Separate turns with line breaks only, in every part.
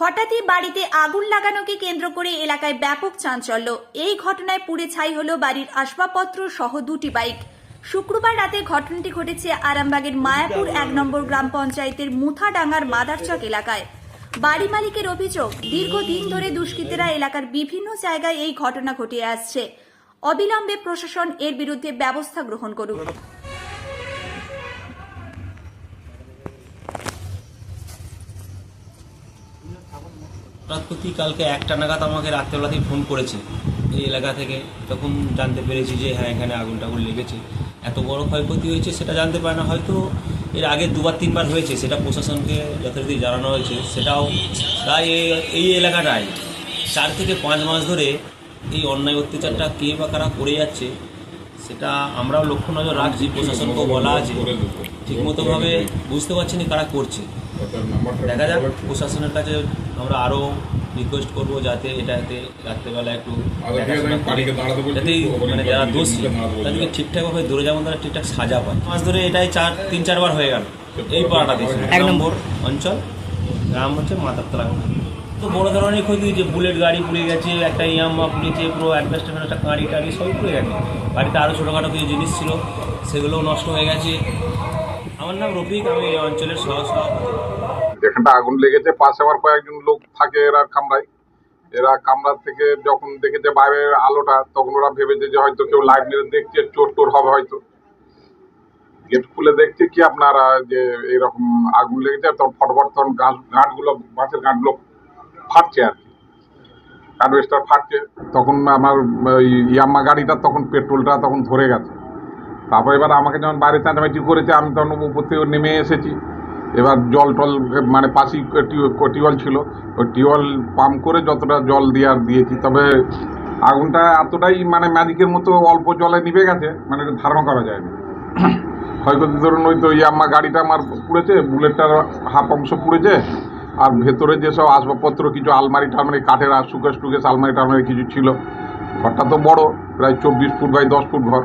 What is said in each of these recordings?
হঠাৎই বাড়িতে আগুন লাগানোকে কেন্দ্র করে এলাকায় ব্যাপক চাঞ্চল্য। এই ঘটনায় পুড়ে ছাই হলো বাড়ির আসবাবপত্র সহ দুটি বাইক। শুক্রবার রাতে ঘটনাটি ঘটেছে আরামবাগের মায়াপুর এক নম্বর গ্রাম পঞ্চায়েতের মুথাডাঙ্গার মাদারচক এলাকায়। বাড়ি মালিকের অভিযোগ, দীর্ঘদিন ধরে দুষ্কৃতীরা এলাকার বিভিন্ন জায়গায় এই ঘটনা ঘটিয়ে আসছে। অবিলম্বে প্রশাসন এর বিরুদ্ধে ব্যবস্থা গ্রহণ করুক।
রাতপতি কালকে একটা নাগাদ আমাকে রাত্রেবেলাতেই ফোন করেছে এই এলাকা থেকে। তখন জানতে পেরেছি যে হ্যাঁ এখানে আগুন টাগুন লেগেছে। এত বড় ক্ষয়ক্ষতি হয়েছে সেটা জানতে পারে না। হয়তো এর আগে দুবার, তিনবার হয়েছে, সেটা প্রশাসনকে যথারীতি জানানো হয়েছে। সেটাও এই- এই এলাকাটায় চার থেকে পাঁচ মাস ধরে এই অন্যায় অত্যাচারটা কে বা কারা করে যাচ্ছে, সেটা আমরাও লক্ষ্য নজর রাখছি। প্রশাসনকেও বলা আছে। ঠিকমতোভাবে বুঝতে পারছি না কারা করছে। দেখা যাক প্রশাসনের কাছে আমরা আরও রিকোয়েস্ট করব যাতে এটাতে রাত্রেবেলা একটু যাতে মানে যারা দোষী তাদেরকে ঠিকঠাকভাবে ধরে যেমন তারা ঠিকঠাক সাজা পায়। মাস ধরে এটাই চার তিন চারবার হয়ে গেল। এই পাড়াটাতে এক নম্বর। অঞ্চল গ্রাম হচ্ছে মাতারতলা তো বড় ধরনের ক্ষতি যে বুলেট গাড়ি পুড়ে গেছে একটা ইয়াম ইয়াম্মা পুড়েছে পুরো অ্যাডভেস্টার একটা গাড়ি টাড়ি সবই পুড়ে গেছে। বাড়িতে আরও ছোটোখাটো কিছু জিনিস ছিল সেগুলোও নষ্ট হয়ে গেছে। আমার নাম রফিক, আমি এই অঞ্চলের সহ সভাপতি
আগুন লেগেছে, পাশে আবার কয়েকজন লোক থাকে এরা কামরায় এরা কামরা থেকে যখন দেখেছে বাইরের আলোটা, তখন ওরা ভেবেছে যে হয়তো কেউ লাইট মেরে দেখছে, চোর টোর হবে হয়তো। গেট খুলে দেখছে কি আপনারা যে এরকম আগুন লেগেছে, তখন ফটফট তখন গাঁটগুলো বাঁশের গাঁটগুলো ফাটছে আর কি। হারভেস্টার ফাটছে, তখন আমার ইয়াম্মা গাড়িটা তখন পেট্রোলটা তখন ধরে গেছে। তারপর এবার আমাকে যখন বাইরে চাঁচামেচি করেছে, আমি তখন উপর থেকে নেমে এসেছি। এবার জল টল মানে পাশেই টিউ- টিউবওয়েল ছিল। ওই টিউবওয়েল পাম্প করে যতটা জল দেওয়ার দিয়েছি। তবে আগুনটা এতটাই মানে ম্যাজিকের মতো অল্প জলে নিভে গেছে মানে ধারণা করা যায়নি। ক্ষয়ক্ষতি ধরুন, ওই তো ইয়াম্মা গাড়িটা আমার পুড়েছে, বুলেটটার হাফ অংশ পুড়েছে, আর ভেতরে যেসব আসবাবপত্র, কিছু আলমারি টালমারি, কাঠের আর সুকেশ টুকেশ আলমারি টালমারি কিছু ছিল। ঘরটা তো বড়, প্রায় চব্বিশ ফুট বাই দশ ফুট ঘর।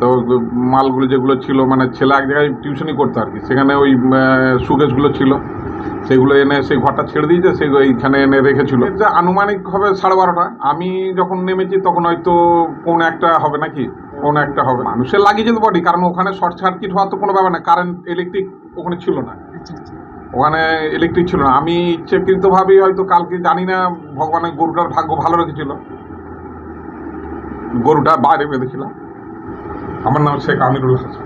তো মালগুলো যেগুলো ছিল মানে ছেলে এক জায়গায় টিউশনই করতো আর কি। সেখানে ওই সুকেশগুলো ছিল। সেগুলো এনে সেই ঘরটা ছেড়ে দিয়েছে সেই এইখানে এনে রেখেছিল। আনুমানিক হবে সাড়ে বারোটা। আমি যখন নেমেছি তখন হয়তো পৌনে একটা হবে নাকি? পৌনে একটা হবে। মানুষের লাগিয়েছে তো বডি কারণ ওখানে শর্ট সার্কিট হওয়ার তো কোনো ব্যাপার না কারেন্ট ইলেকট্রিক ওখানে ছিল না। ওখানে ইলেকট্রিক ছিল না। আমি ইচ্ছেকৃতভাবেই হয়তো কালকে জানি না ভগবানের গরুটার ভাগ্য ভালো রেখেছিল। গরুটা বাইরে বেঁধেছিলাম আমার নাম শেখ আমিরুল হাসান।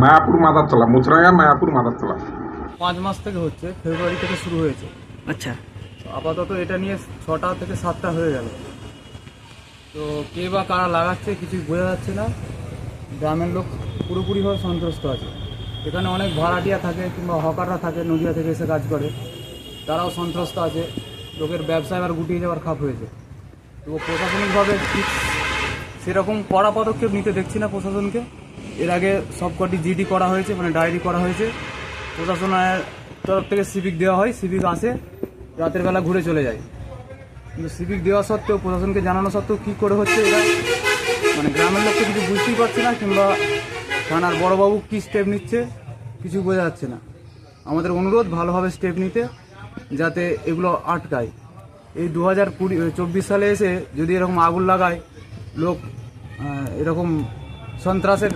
মায়াপুর মাদারতলা মুচরাঙ্গা মায়াপুর মাদারতলা
পাঁচ মাস থেকে হচ্ছে ফেব্রুয়ারি থেকে শুরু হয়েছে।
আচ্ছা।
আপাতত এটা নিয়ে ছটা থেকে সাতটা হয়ে গেল। তো কে বা কারা লাগাচ্ছে কিছুই বোঝা যাচ্ছে না। গ্রামের লোক পুরোপুরিভাবে সন্ত্রস্ত আছে। এখানে অনেক ভাড়াটিয়া থাকে কিংবা হকাররা থাকে নদিয়া থেকে এসে কাজ করে। তারাও সন্ত্রস্ত আছে। লোকের ব্যবসা এবার গুটিয়ে যাওয়ার খাপ হয়েছে। তো প্রশাসনিকভাবে ঠিক সেরকম কড়া পদক্ষেপ নিতে দেখছি না প্রশাসনকে। এর আগে সবকটি জিডি করা হয়েছে মানে ডায়েরি করা হয়েছে। প্রশাসনের তরফ থেকে সিভিক দেওয়া হয়, সিভিক আসে, রাতের বেলা ঘুরে চলে যায়। কিন্তু সিভিক দেওয়া সত্ত্বেও, প্রশাসনকে জানানো সত্ত্বেও কী করে হচ্ছে এরা মানে গ্রামের লোককে কিছু বুঝতেই পারছে না, কিংবা থানার বড়বাবু কী স্টেপ নিচ্ছে, কিছু বোঝা যাচ্ছে না। আমাদের অনুরোধ, ভালোভাবে স্টেপ নিতে, যাতে এগুলো আটকায়। এই দু হাজার কুড়ি, চব্বিশ সালে এসে যদি এরকম আগুন লাগায় লোক এরকম সন্ত্রাসের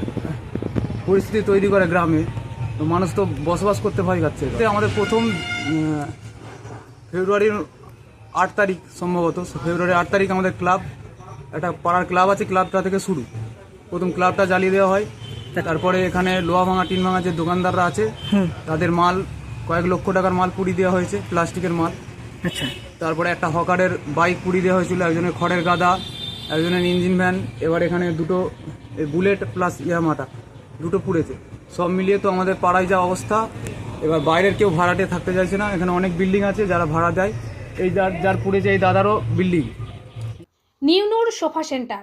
পরিস্থিতি তৈরি করে গ্রামে। তো মানুষ তো বসবাস করতে ভয় এতে আমাদের প্রথম ফেব্রুয়ারির আট তারিখ সম্ভবত। ফেব্রুয়ারি আট তারিখ আমাদের ক্লাব একটা পাড়ার ক্লাব আছে ক্লাবটা থেকে শুরু। প্রথম ক্লাবটা জ্বালিয়ে দেওয়া হয়। তারপরে এখানে লোহা ভাঙা টিন ভাঙা যে দোকানদাররা আছে তাদের মাল কয়েক লক্ষ টাকার মাল পুড়ি দেওয়া হয়েছে প্লাস্টিকের মাল।
আচ্ছা।
তারপরে একটা হকারের বাইক পুড়ি দেওয়া হয়েছিল একজনের খড়ের গাদা একজনের ইঞ্জিন ভ্যান, এবার এখানে দুটো বুলেট প্লাস ইয়ামাটা দুটো পুড়েছে। সব মিলিয়ে তো আমাদের পাড়ায় যা অবস্থা, এবার বাইরের কেউ ভাড়াটে থাকতে চাইছে না। এখানে অনেক বিল্ডিং আছে, যারা ভাড়া দেয়। এই যার যার পুড়েছে এই দাদারও বিল্ডিং।
নিউনুর সোফা সেন্টার।